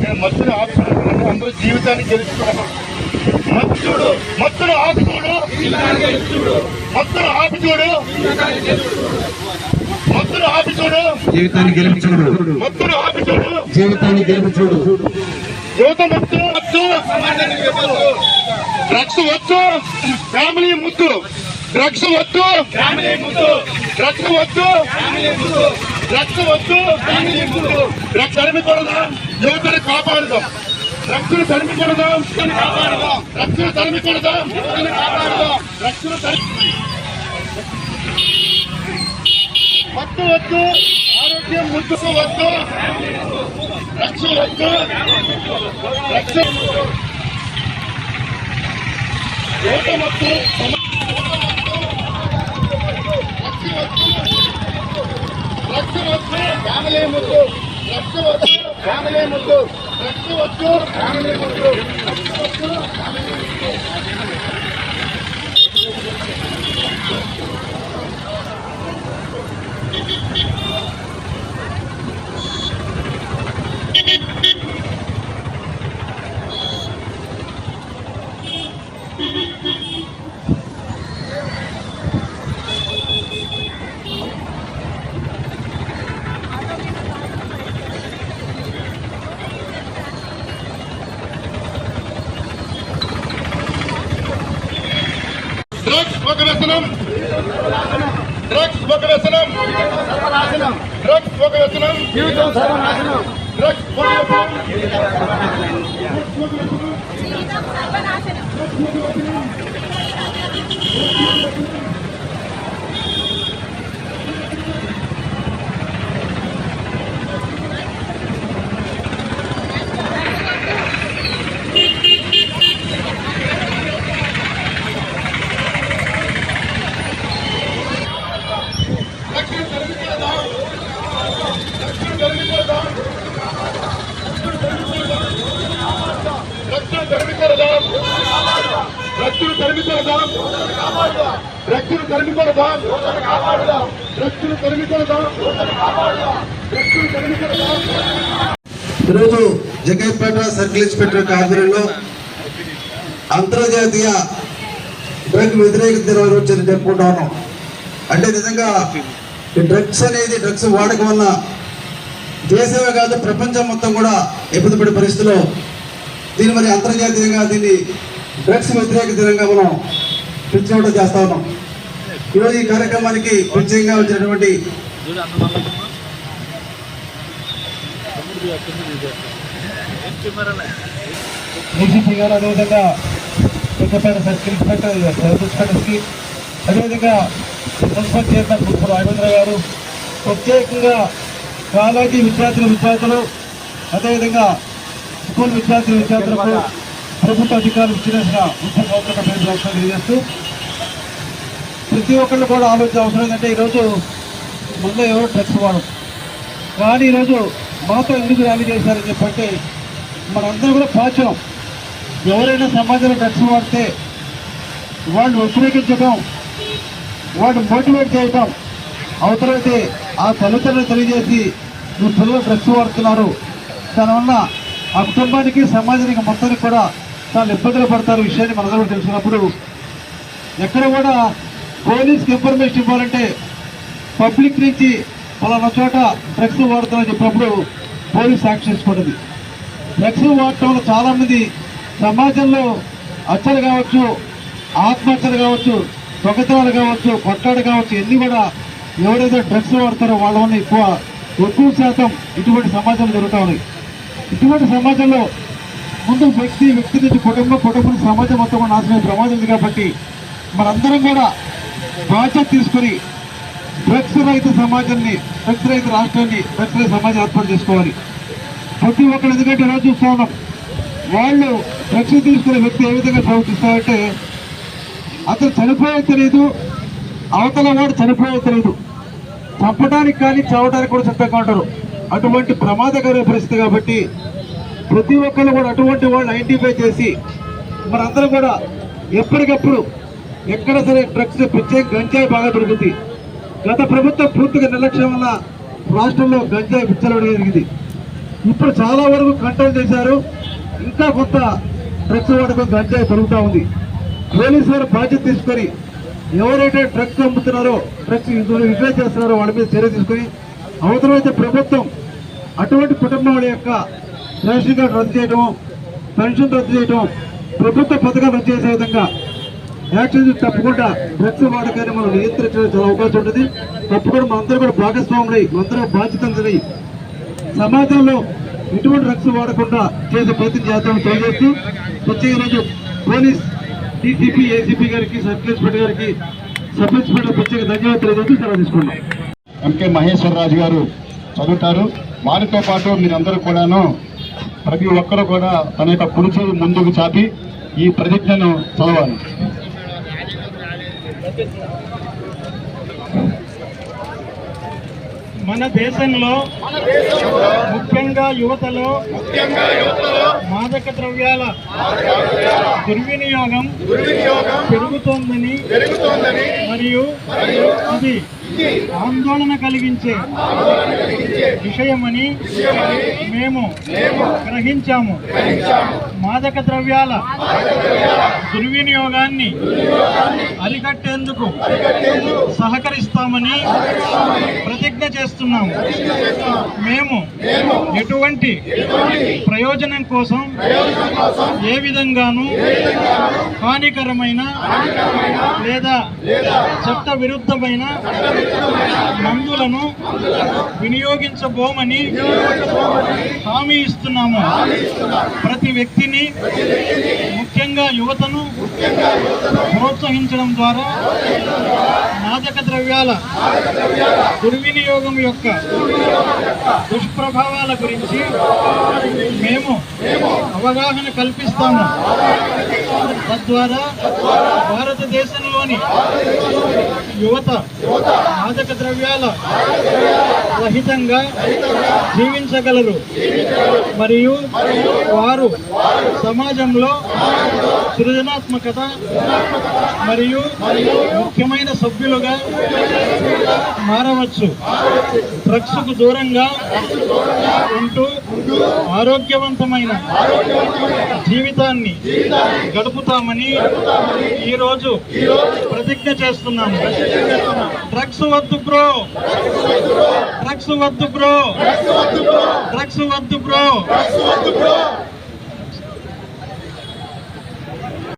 నేను మత్తుని ఆపుతున్నాను అందరూ జీవితాన్ని గెలుచుకున్నాను మత్తును ఆపి చూడు మత్తును ఆపి చూడు మత్తును ఆపి చూడు జీవితాన్ని గెలిపించుడు. మత్తును ఆపి చూడు జీవితాన్ని గెలిపించుడు. యువత మత్తు వద్దు డ్రగ్స్ వద్దు ఫ్యామిలీ ముద్దు డ్రగ్స్ వద్దు డ్రగ్స్ వద్దు డ్రగ్స్ వద్దు డ్రగ్స్ తరిమికొడదాం యువతను కాపాడుదాం. డ్రగ్స్ తరిమికొడదాం. డ్రగ్స్ తరిమికొడదాం డ్రగ్స్ తరిమి మత్తు వద్దు. ఆరోగ్యం ముద్దు వద్దు. డ్రగ్స్ వద్దు. డ్రగ్స్ యువత మత్తు డ్రగ్స్ వద్దు. ఫ్యామిలీ ముద్దు డ్రగ్స్ వద్దు. ఫ్యామిలీ ముద్దు వచ్చు డ్రగ్స్ వద్దు ఫ్యామిలీ ముద్దు డ్రగ్స్ ఒక వ్యసనం డ్రగ్స్ ఒక వ్యసనం డ్రగ్స్ ఒక వ్యసనం డ్రగ్స్ ఒక వ్యసనం జీవితం సర్వనాశనం డ్రగ్స్ తరిమికొడదాం డ్రగ్స్ తరిమికొడదాం డ్రగ్స్ తరిమికొడదాం రక్తులు తరిమికొడదాం రక్తులు తరిమికొడదాం రక్తులు తరిమికొడదాం డ్రగ్స్ తరిమికొడదాం ఈరోజు జగత్పేట సర్కిల్ ఇన్స్పెక్టర్ ఆధ్వర్యంలో అంతర్జాతీయ డ్రగ్ వ్యతిరేక దినోత్సవం జరుపుకుంటా ఉన్నాం అంటే నిజంగా ఈ డ్రగ్స్ అనేది డ్రగ్స్ వాడకం వల్ల దేశమే కాదు ప్రపంచం మొత్తం కూడా ఇబ్బంది పడే పరిస్థితిలో దీన్ని మరి అంతర్జాతీయంగా దీన్ని డ్రగ్స్ వ్యతిరేక దినంగా మనం పిలుచుకోవడం చేస్తా ఉన్నాం. ఈరోజు ఈ కార్యక్రమానికి పరిచయంగా వచ్చినటువంటి డీసీపీ గారు అదేవిధంగా పెద్దపేట సర్కిల్ ఇన్స్పెక్టర్ సర్కిల్ ఇన్స్పెక్టర్స్కి అదేవిధంగా మున్సిపల్ చైర్మన్ మున్సిపల్ రాఘవేంద్ర గారు ప్రత్యేకంగా కాలేజీ విద్యార్థుల విద్యార్థులు అదేవిధంగా స్కూల్ విద్యార్థుల విద్యార్థులకు ప్రభుత్వ అధికారులు ఇచ్చినట్టుగా ముఖ్య గౌరవ అవసరం తెలియజేస్తూ ప్రతి ఒక్కళ్ళు కూడా ఆలోచన అవసరం ఏంటంటే ఈరోజు మనలో ఎవరు డ్రగ్స్ వాడరు. కానీ ఈరోజు మాతో ఎందుకు ర్యాలీ చేశారని చెప్పంటే మనందరం కూడా పాచం. ఎవరైనా సమాజంలో డ్రగ్స్ వాడితే వాళ్ళు వ్యతిరేకించడం వాళ్ళు మోటివేట్ చేయడం అవతలైతే ఆ తల్లిదండ్రులు తెలియజేసి మీ పిల్లలు డ్రగ్స్ వాడుతున్నారు. దానివల్ల ఆ కుటుంబానికి సమాజానికి మొత్తానికి కూడా చాలా ఇబ్బందులు పడతారు. విషయాన్ని మనందరూ తెలిసినప్పుడు ఎక్కడ కూడా పోలీస్కి ఇన్ఫర్మేషన్ ఇవ్వాలంటే పబ్లిక్ నుంచి పలానా చోట డ్రగ్స్ వాడుతామని చెప్పినప్పుడు పోలీస్ యాక్షన్ తీసుకుంటుంది డ్రగ్స్ వాడటం వల్ల చాలామంది సమాజంలో హత్యలు కావచ్చు ఆత్మహత్యలు కావచ్చు దొంగతనాలు కావచ్చు కొట్లాడు కావచ్చు ఎన్ని కూడా ఎవరైతే డ్రగ్స్ వాడతారో వాళ్ళ వల్ల ఎక్కువ ఎక్కువ శాతం ఇటువంటి సమాజంలో జరుగుతూ ఉన్నాయి. ఇటువంటి సమాజంలో ముందు వ్యక్తి వ్యక్తి నుంచి కుటుంబం కుటుంబం సమాజం మొత్తం కూడా నాశనం ప్రమాదం ఉంది కాబట్టి మనందరం కూడా బాధ్యత తీసుకొని డ్రగ్స్ రైతు సమాజాన్ని డ్రగ్స్ రైతు రాష్ట్రాన్ని డ్రగ్స్ రైతు సమాజం ఏర్పాటు చేసుకోవాలి. ప్రతి ఒక్కరు ఎందుకంటే రోజు చూస్తా ఉన్నాం. వాళ్ళు డ్రగ్స్ తీసుకునే వ్యక్తి ఏ విధంగా ప్రవర్తిస్తారంటే అతను చనిపోయే తెలియదు అవతల వాడు చనిపోయే తెలియదు చంపడానికి కానీ చావడానికి కూడా సిద్ధంగా ఉంటారు. అటువంటి ప్రమాదకర పరిస్థితి కాబట్టి ప్రతి ఒక్కరు కూడా అటువంటి వాళ్ళు ఐడెంటిఫై చేసి మనందరం కూడా ఎప్పటికప్పుడు ఎక్కడ సరే డ్రగ్స్ ప్రత్యేక గంజాయి బాగా దొరుకుతుంది. గత ప్రభుత్వం పూర్తిగా నిర్లక్ష్యం వల్ల రాష్ట్రంలో గంజాయి విచ్చలడం జరిగింది. ఇప్పుడు చాలా వరకు కంట్రోల్ చేశారు. ఇంకా కొంత డ్రగ్స్ వాడకం గంజాయి పెరుగుతూ ఉంది. పోలీసు వారు బాధ్యత తీసుకొని ఎవరైతే డ్రగ్స్ అమ్ముతున్నారో డ్రగ్స్ యూటిలైజ్ చేస్తున్నారో వాళ్ళ మీద చర్య తీసుకొని అవసరమైతే ప్రభుత్వం అటువంటి కుటుంబాల యొక్క రేషన్ కార్డు రద్దు చేయడం పెన్షన్ రద్దు చేయడం ప్రభుత్వ పథకాలు రద్దు చేసే విధంగా యాక్షన్ తప్పకుండా డ్రగ్స్ వాడకాన్ని మనం నియంత్రించడం చాలా అవకాశం ఉంటుంది తప్పకుండా మనందరూ కూడా భాగస్వాములై మనందరూ బాధ్యతలై సమాజంలో ఎటువంటి డ్రగ్స్ వాడకుండా చేసే ప్రయత్నం చేద్దామని తెలియజేస్తూ వచ్చే ఈరోజు పోలీస్ డీసీపీ ఏసీపీ గారికి సబ్ ఇన్స్పెక్టర్ గారికి సబ్ ఇన్స్పెక్టర్ ప్రత్యేక ధన్యవాదాలు తెలియజేస్తూ సెలవు తీసుకున్నాం ఎంకే మహేశ్వరరాజు గారు చదువుతారు. వారితో పాటు మీరందరూ కూడాను ప్రతి ఒక్కరు కూడా తన యొక్క కుడి చేయి ముందుకు చాపి ఈ ప్రతిజ్ఞను చదవాలి. మన దేశంలో ముఖ్యంగా యువతలో మాదక ద్రవ్యాల దుర్వినియోగం పెరుగుతోందని మరియు అది ఆందోళన కలిగించే విషయమని మేము గ్రహించాము. మాదక ద్రవ్యాల దుర్వినియోగాన్ని అరికట్టేందుకు సహకరిస్తామని ప్రతిజ్ఞ చేస్తున్నాము. మేము ఎటువంటి ప్రయోజనం కోసం ఏ విధంగానూ హానికరమైన లేదా చట్ట విరుద్ధమైన మందులను వినియోగించబోమని హామీ ఇస్తున్నాము. ప్రతి వ్యక్తిని ముఖ్యంగా యువతను ప్రోత్సహించడం ద్వారా మాదక ద్రవ్యాల దుర్వినియోగం యొక్క దుష్ప్రభావాల గురించి మేము అవగాహన కల్పిస్తాము. తద్వారా భారతదేశంలోని యువత మాదక ద్రవ్యాల రహితంగా జీవించగలరు. మరియు వారు సమాజంలో సృజనాత్మకత మరియు ముఖ్యమైన సభ్యులుగా మారవచ్చు. డ్రగ్స్కు దూరంగా ఉంటూ ఆరోగ్యవంతమైన జీవితాన్ని గడుపుతామని ఈరోజు ప్రతిజ్ఞ చేస్తున్నాము. డ్రగ్స్ వద్దు బ్రో. డ్రగ్స్ వద్దు బ్రో. డ్రగ్స్ వద్దు బ్రో.